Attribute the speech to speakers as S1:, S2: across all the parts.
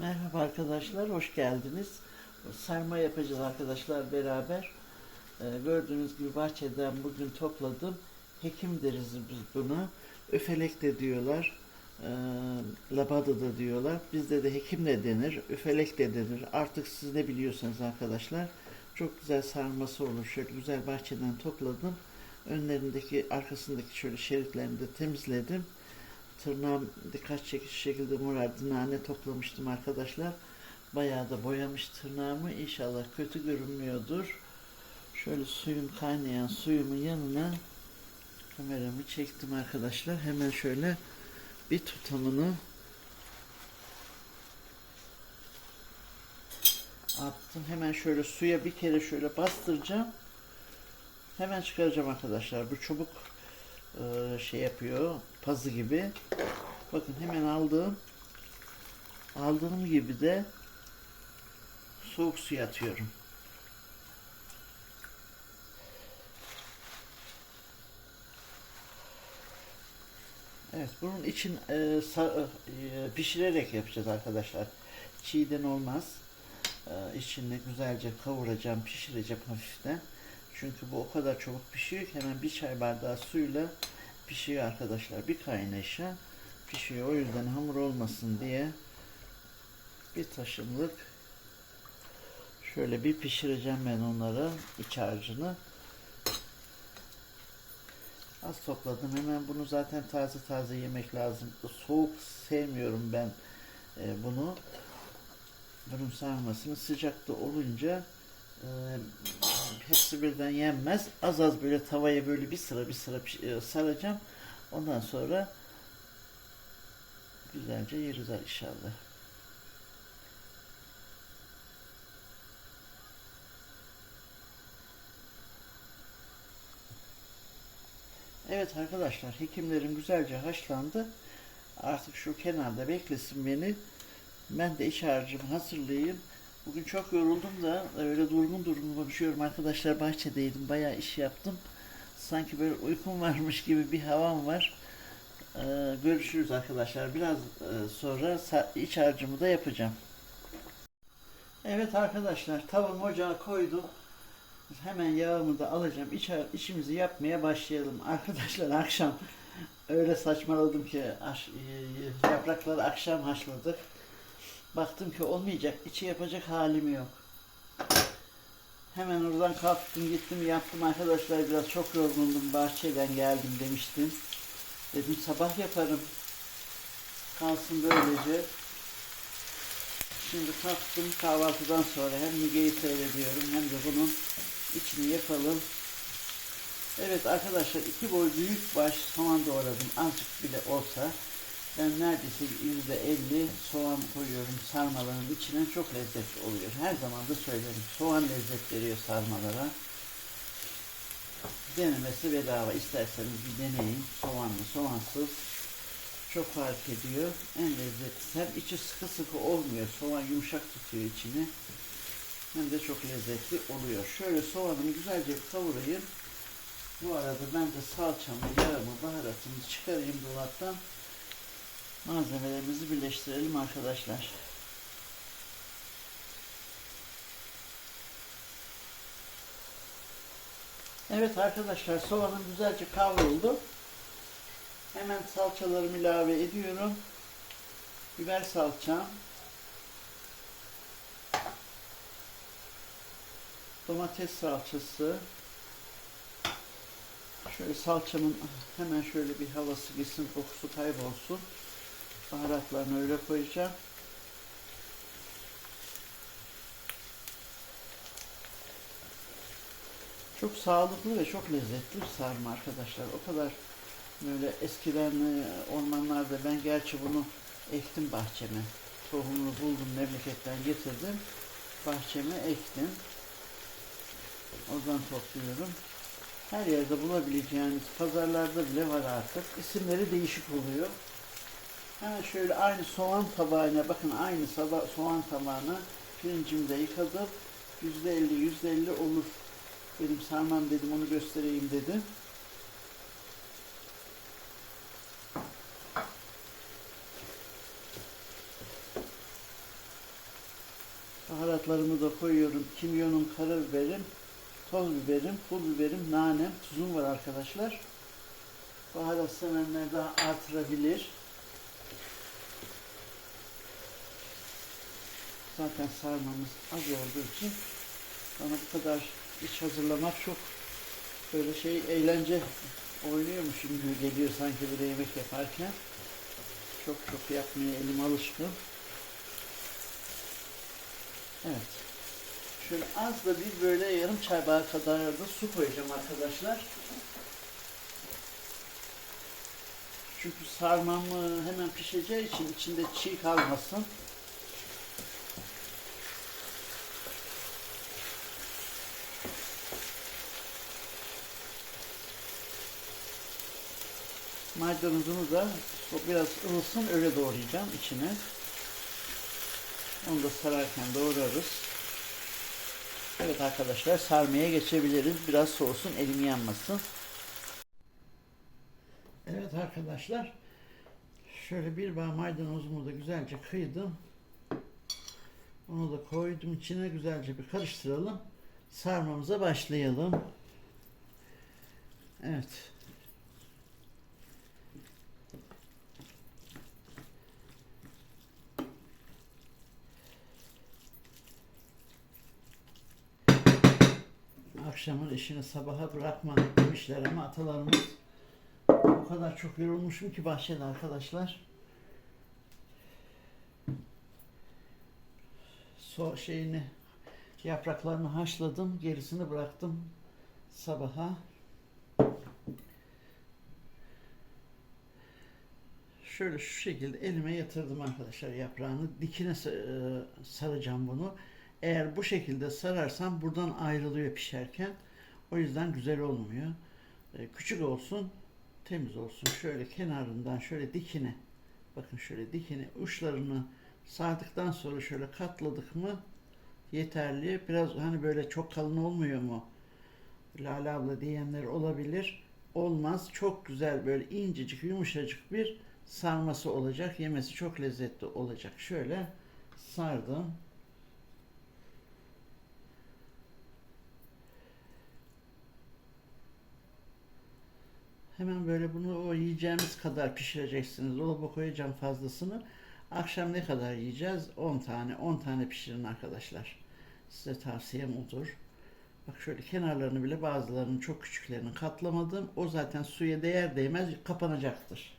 S1: Merhaba arkadaşlar, hoş geldiniz. Sarma yapacağız arkadaşlar beraber. Ee, gördüğünüz gibi bahçeden bugün topladım. Hekim deriz biz buna. Öfelek de diyorlar. E, labada da diyorlar. Bizde de hekim de denir. Öfelek de denir. Artık siz ne biliyorsanız arkadaşlar. Çok güzel sarması olur. Şöyle güzel bahçeden topladım. Önlerindeki, arkasındaki şöyle şeritlerini de temizledim. Tırnağım dikkat çekici şekilde morardı. Nane toplamıştım arkadaşlar. Bayağı da boyamış tırnağımı. İnşallah kötü görünmüyordur. Şöyle suyum kaynayan suyumun yanına kameramı çektim arkadaşlar. Hemen şöyle bir tutamını attım. Hemen şöyle suya bir kere şöyle bastıracağım. Hemen çıkaracağım arkadaşlar. Bu çubuk e, şey yapıyor. Pazı gibi. Bakın hemen aldım. Aldığım gibi de soğuk suya atıyorum. Evet, bunun için e, sa- e, pişirerek yapacağız arkadaşlar. Çiğden olmaz. E, içini güzelce kavuracağım, pişireceğim hafiften. Çünkü bu o kadar çabuk pişiyor ki hemen bir çay bardağı suyla pişiyor arkadaşlar. Bir kaynayışa pişiyor. O yüzden hamur olmasın diye bir taşımlık şöyle bir pişireceğim ben onları iç harcını. Az topladım. Hemen bunu zaten taze taze yemek lazım. Soğuk sevmiyorum ben e, bunu. Bunun sarmasını sıcakta olunca e, hepsi birden yenmez. Az az böyle tavaya böyle bir sıra bir sıra e, saracağım. Ondan sonra güzelce yeriz inşallah. Evet arkadaşlar hekimlerim güzelce haşlandı. Artık şu kenarda beklesin beni. Ben de iç harcımı hazırlayayım. Bugün çok yoruldum da öyle durgun durgun konuşuyorum arkadaşlar bahçedeydim bayağı iş yaptım. Sanki böyle uykum varmış gibi bir havam var. Ee, görüşürüz arkadaşlar. Biraz e, sonra iç harcımı da yapacağım. Evet arkadaşlar tavamı ocağa koydum. Hemen yağımı da alacağım. İç, işimizi yapmaya başlayalım. Arkadaşlar akşam öyle saçmaladım ki e, yaprakları akşam haşladık. Baktım ki olmayacak. içi yapacak halim yok. Hemen oradan kalktım gittim yaptım arkadaşlar biraz çok yorgundum bahçeden geldim demiştim. Dedim sabah yaparım. Kalsın böylece. Şimdi kalktım kahvaltıdan sonra hem Müge'yi seyrediyorum hem de bunun içini yapalım. Evet arkadaşlar iki boy büyük baş soğan doğradım azıcık bile olsa. Ben neredeyse yüzde elli soğan koyuyorum sarmaların içine çok lezzetli oluyor. Her zaman da söylerim. Soğan lezzet veriyor sarmalara. Denemesi bedava. İsterseniz bir deneyin. Soğanlı, soğansız. Çok fark ediyor. En lezzetli. Hem içi sıkı sıkı olmuyor. Soğan yumuşak tutuyor içini. Hem de çok lezzetli oluyor. Şöyle soğanımı güzelce kavurayım. Bu arada ben de salçamı, yağımı, baharatımı çıkarayım dolaptan. Malzemelerimizi birleştirelim arkadaşlar. Evet arkadaşlar soğanım güzelce kavruldu. Hemen salçalarımı ilave ediyorum. Biber salçam. Domates salçası. Şöyle salçamın hemen şöyle bir havası gitsin, kokusu kaybolsun. Baharatlarını öyle koyacağım. Çok sağlıklı ve çok lezzetli sarma arkadaşlar. O kadar böyle eskiden e, ormanlarda ben gerçi bunu ektim bahçeme. Tohumunu buldum memleketten getirdim. Bahçeme ektim. Oradan topluyorum. Her yerde bulabileceğiniz pazarlarda bile var artık. İsimleri değişik oluyor. Hemen şöyle aynı soğan tabağına bakın aynı soğan tabağına pirincimi yıkadım. Yüzde elli, yüzde elli olur. Benim sarmam dedim onu göstereyim dedim. Baharatlarımı da koyuyorum. Kimyonum, karabiberim, toz biberim, pul biberim, nanem, tuzum var arkadaşlar. Baharat sevenler daha artırabilir. Zaten sarmamız az olduğu için bana bu kadar iç hazırlamak çok böyle şey eğlence oynuyormuşum gibi geliyor sanki böyle yemek yaparken. Çok çok yapmaya elim alışkın. Evet. Şöyle az da bir böyle yarım çay bardağı kadar da su koyacağım arkadaşlar. Çünkü sarmam e, hemen pişeceği için içinde çiğ kalmasın. Maydanozunu da biraz ılısın öyle doğrayacağım içine. Onu da sararken doğrarız. Evet arkadaşlar sarmaya geçebiliriz. Biraz soğusun elim yanmasın. Evet arkadaşlar. Şöyle bir bağ maydanozumu da güzelce kıydım. Onu da koydum içine güzelce bir karıştıralım. Sarmamıza başlayalım. Evet. Akşamın işini sabaha bırakma demişler ama atalarımız o kadar çok yorulmuşum ki bahçede arkadaşlar. So şeyini yapraklarını haşladım, gerisini bıraktım sabaha. Şöyle şu şekilde elime yatırdım arkadaşlar yaprağını. Dikine e, saracağım bunu. Eğer bu şekilde sararsam buradan ayrılıyor pişerken. O yüzden güzel olmuyor. E, Küçük olsun, temiz olsun. Şöyle kenarından şöyle dikine. Bakın şöyle dikine uçlarını sardıktan sonra şöyle katladık mı yeterli. Biraz hani böyle çok kalın olmuyor mu? Lale abla diyenler olabilir. Olmaz. Çok güzel böyle incecik yumuşacık bir sarması olacak. Yemesi çok lezzetli olacak. Şöyle sardım. Hemen böyle bunu o yiyeceğimiz kadar pişireceksiniz. Dolaba koyacağım fazlasını. Akşam ne kadar yiyeceğiz? 10 tane. 10 tane pişirin arkadaşlar. Size tavsiyem odur. Bak şöyle kenarlarını bile bazılarının çok küçüklerini katlamadım. O zaten suya değer değmez kapanacaktır.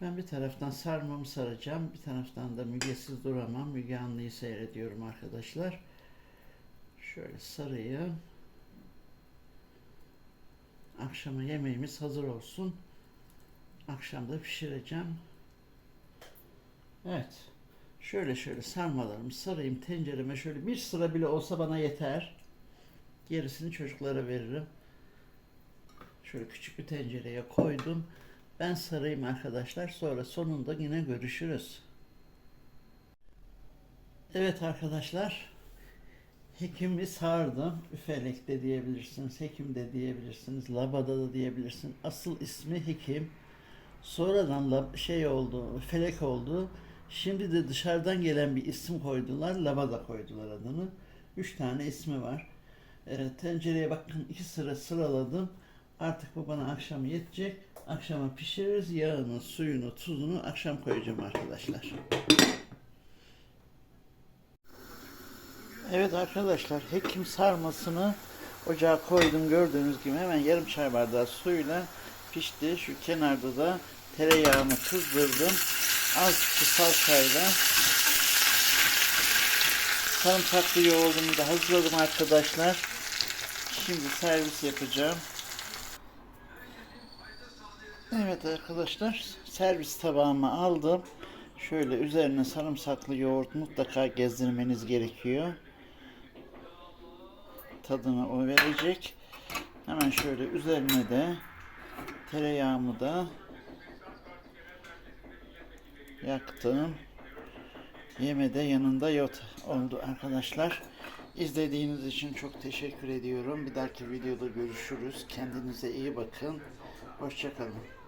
S1: Ben bir taraftan sarmamı saracağım. Bir taraftan da Mügesiz duramam. Müge Anlı'yı seyrediyorum arkadaşlar. Şöyle sarayım. Akşama yemeğimiz hazır olsun. Akşam da pişireceğim. Evet. Şöyle şöyle sarmalarımı sarayım tencereme şöyle bir sıra bile olsa bana yeter. Gerisini çocuklara veririm. Şöyle küçük bir tencereye koydum. Ben sarayım arkadaşlar. Sonra sonunda yine görüşürüz. Evet arkadaşlar. Hekimi sardım. Üfelek de diyebilirsiniz. Hekim de diyebilirsiniz. Labada da diyebilirsiniz. Asıl ismi Hekim. Sonradan lab, şey oldu, felek oldu. Şimdi de dışarıdan gelen bir isim koydular. Labada koydular adını. Üç tane ismi var. E, tencereye bakın iki sıra sıraladım. Artık bu bana akşam yetecek. Akşama pişiririz. Yağını, suyunu, tuzunu akşam koyacağım arkadaşlar. Evet arkadaşlar hekim sarmasını ocağa koydum gördüğünüz gibi hemen yarım çay bardağı suyla pişti. Şu kenarda da tereyağımı kızdırdım. Azıcık salçayla sarımsaklı yoğurdumu da hazırladım arkadaşlar. Şimdi servis yapacağım. Evet arkadaşlar servis tabağıma aldım. Şöyle üzerine sarımsaklı yoğurt mutlaka gezdirmeniz gerekiyor. Tadını o verecek. Hemen şöyle üzerine de tereyağımı da yaktım. Yeme de yanında yot oldu arkadaşlar. İzlediğiniz için çok teşekkür ediyorum. Bir dahaki videoda görüşürüz. Kendinize iyi bakın. Hoşçakalın.